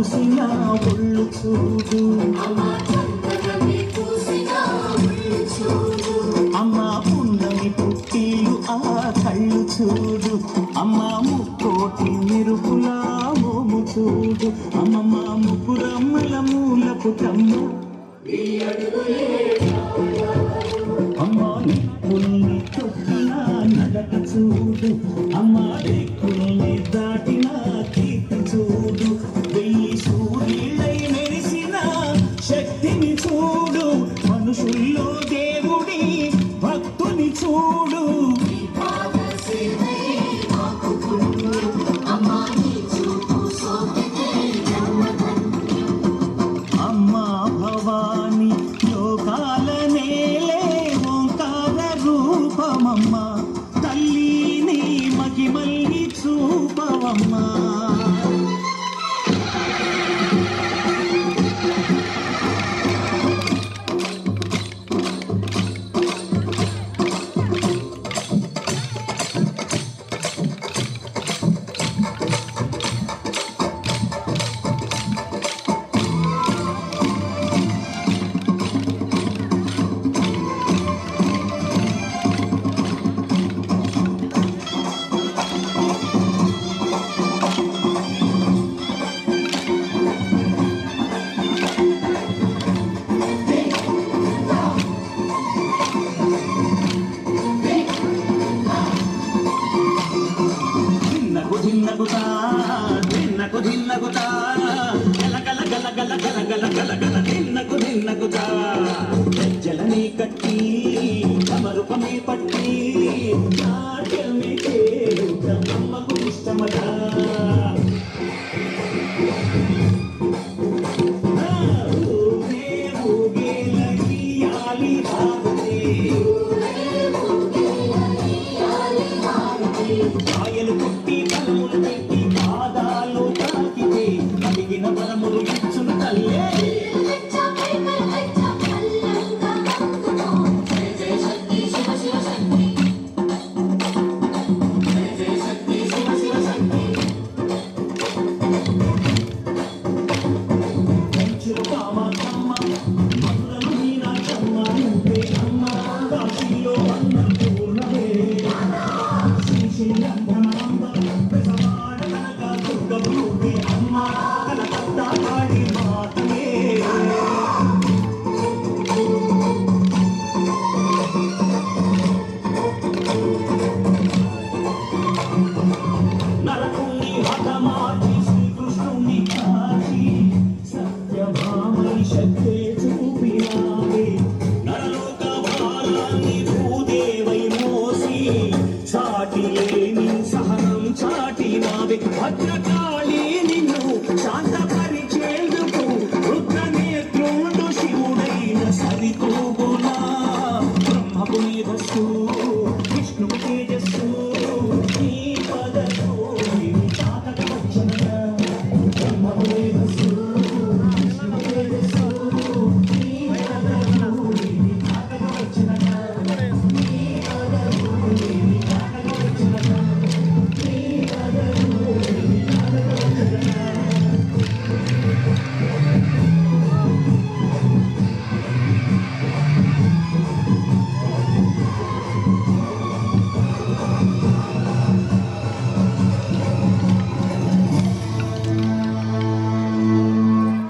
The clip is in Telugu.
పూసిన ఒళ్ళు చూడు. అమ్మ పున్నమి పుట్టిలు ఆ కళ్ళు చూడు. అమ్మ ముక్కోటి మెరుపులా మోము చూడు. అమ్మమ్మ ముగ్గురమ్మల మూలపు తమ్ము అమ్మ నిప్పుల్ని తొక్కిన నడక చూడు. Ooh. జలని కట్టి తమ రూపమే పట్టి. 有。శాంత